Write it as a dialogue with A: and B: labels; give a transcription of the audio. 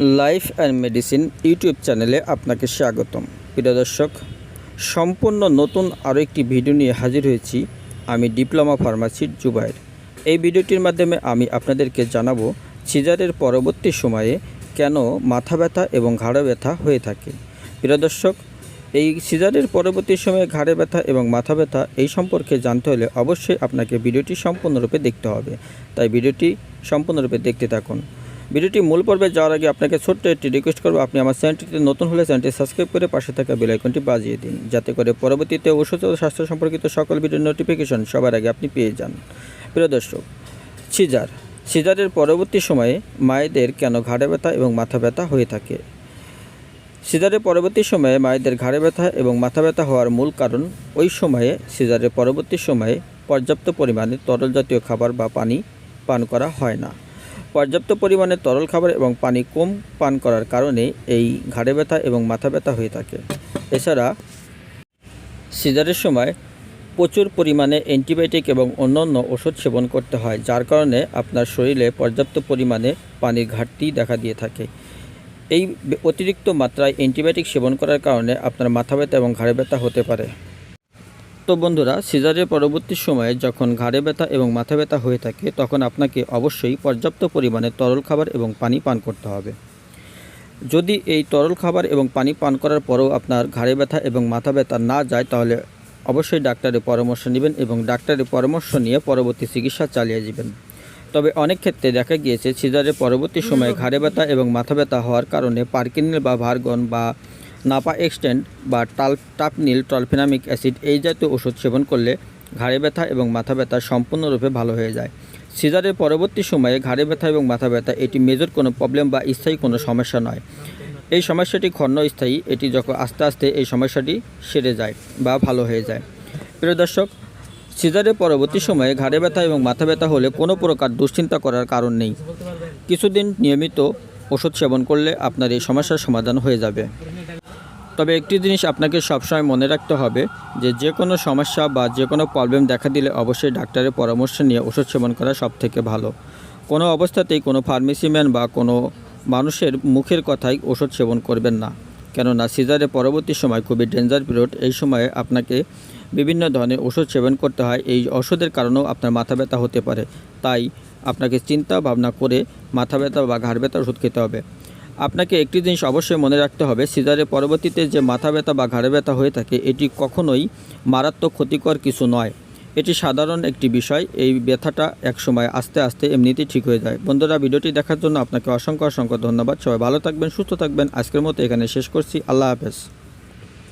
A: Life and medicine YouTube চ্যানেলে আপনাকে স্বাগতম। প্রিয় দর্শক, সম্পূর্ণ নতুন আরও একটি ভিডিও নিয়ে হাজির হয়েছি আমি ডিপ্লোমা ফার্মাসির জুবাইর। এই ভিডিওটির মাধ্যমে আমি আপনাদেরকে জানাব সিজারের পরবর্তী সময়ে কেন মাথা ব্যথা এবং ঘাড়ে ব্যথা হয়ে থাকে। প্রিয় দর্শক, এই সিজারের পরবর্তী সময়ে ঘাড়ে ব্যথা এবং মাথা ব্যথা এই সম্পর্কে জানতে হলে অবশ্যই আপনাকে ভিডিওটি সম্পূর্ণরূপে দেখতে হবে। তাই ভিডিওটি সম্পূর্ণরূপে দেখতে থাকুন। ভিডিওটি মূল পর্বে যাওয়ার আগে আপনাকে ছোট্ট একটি রিকোয়েস্ট করব, আপনি আমার চ্যানেলটিতে নতুন হলে চ্যানেলটি সাবস্ক্রাইব করে পাশে থাকা বেল আইকনটি বাজিয়ে দিন, যাতে করে পরবর্তীতে ওষুধ ও স্বাস্থ্য সম্পর্কিত সকল ভিডিওর নোটিফিকেশন সবার আগে আপনি পেয়ে যান। প্রিয় দর্শক, সিজার, সিজারের পরবর্তী সময়ে মায়েদের কেন ঘাড়ে ব্যথা এবং মাথা ব্যথা হয়ে থাকে? সিজারের পরবর্তী সময়ে মায়েদের ঘাড়ে ব্যথা এবং মাথা ব্যথা হওয়ার মূল কারণ ওই সময়ে সিজারের পরবর্তী সময়ে পর্যাপ্ত পরিমাণে তরল জাতীয় খাবার বা পানি পান করা হয় না। পর্যাপ্ত পরিমাণে তরল খাবার এবং পানি কম পান করার কারণে এই ঘাড়ে ব্যথা এবং মাথা ব্যথা হয়ে থাকে। এছাড়া সিজারের সময় প্রচুর পরিমাণে অ্যান্টিবায়োটিক এবং অন্যান্য ওষুধ সেবন করতে হয়, যার কারণে আপনার শরীরে পর্যাপ্ত পরিমাণে পানির ঘাটতি দেখা দিয়ে থাকে। এই অতিরিক্ত মাত্রায় অ্যান্টিবায়োটিক সেবন করার কারণে আপনার মাথা ব্যথা এবং ঘাড়ে ব্যথা হতে পারে। তো বন্ধুরা, সিজারের পরবর্তী সময়ে যখন ঘাড়ে ব্যথা এবং মাথা ব্যথা হয়ে থাকে, তখন আপনাকে অবশ্যই পর্যাপ্ত পরিমাণে তরল খাবার এবং পানি পান করতে হবে। যদি এই তরল খাবার এবং পানি পান করার পরেও আপনার ঘাড়ে ব্যথা এবং মাথা ব্যথা না যায়, তাহলে অবশ্যই ডাক্তারের পরামর্শ নেবেন এবং ডাক্তারের পরামর্শ নিয়ে পরবর্তী চিকিৎসা চালিয়ে যাবেন। তবে অনেক ক্ষেত্রে দেখা গিয়েছে, সিজারের পরবর্তী সময়ে ঘাড়ে ব্যথা এবং মাথা ব্যথা হওয়ার কারণে পার্কিনিল বা ভার্গন বা নাপা এক্সটেন্ড বা টাল টাপনিল টলফেনামিক অ্যাসিড এই জাতীয় ওষুধ সেবন করলে ঘাড়ে ব্যথা এবং মাথা ব্যথা সম্পূর্ণরূপে ভালো হয়ে যায়। সিজারের পরবর্তী সময়ে ঘাড়ে ব্যথা এবং মাথা ব্যথা এটি মেজর কোনো প্রবলেম বা স্থায়ী কোনো সমস্যা নয়। এই সমস্যাটি ক্ষণস্থায়ী এটি যখন আস্তে আস্তে এই সমস্যাটি সেরে যায় বা ভালো হয়ে যায়। প্রিয় দর্শক, সিজারের পরবর্তী সময়ে ঘাড়ে ব্যথা এবং মাথা ব্যথা হলে কোনো প্রকার দুশ্চিন্তা করার কারণ নেই। কিছুদিন নিয়মিত ওষুধ সেবন করলে আপনার এই সমস্যার সমাধান হয়ে যাবে। তবে একটি জিনিস আপনাকে সবসময় মনে রাখতে হবে, যে যে কোনো সমস্যা বা যে কোনো প্রবলেম দেখা দিলে অবশ্যই ডাক্তারের পরামর্শ নিয়ে ওষুধ সেবন করা সব থেকে ভালো। কোনো অবস্থাতেই কোনো ফার্মেসিম্যান বা কোনো মানুষের মুখের কথাই ওষুধ সেবন করবেন না। কেননা সিজারের পরবর্তী সময় খুবই ডেঞ্জার পিরিয়ড এই সময়ে আপনাকে বিভিন্ন ধরনের ওষুধ সেবন করতে হয়। এই ওষুধের কারণেও আপনার মাথা ব্যথা হতে পারে। তাই আপনাকে চিন্তা ভাবনা করে মাথা ব্যথা বা ঘাড় ব্যথার ওষুধ খেতে হবে। আপনাকে একটি জিনিস অবশ্যই মনে রাখতে হবে, সিজারের পরবর্তীতে যে মাথা ব্যথা বা ঘাড়ে ব্যথা হয়ে থাকে, এটি কখনোই মারাত্মক ক্ষতিকর কিছু নয়। এটি সাধারণ একটি বিষয়, এই ব্যথাটা একসময় আস্তে আস্তে এমনিতেই ঠিক হয়ে যায়। বন্ধুরা, ভিডিওটি দেখার জন্য আপনাকে অসংখ্য অসংখ্য ধন্যবাদ। সবাই ভালো থাকবেন, সুস্থ থাকবেন। আজকের মতো এখানে শেষ করছি। আল্লাহ হাফেজ।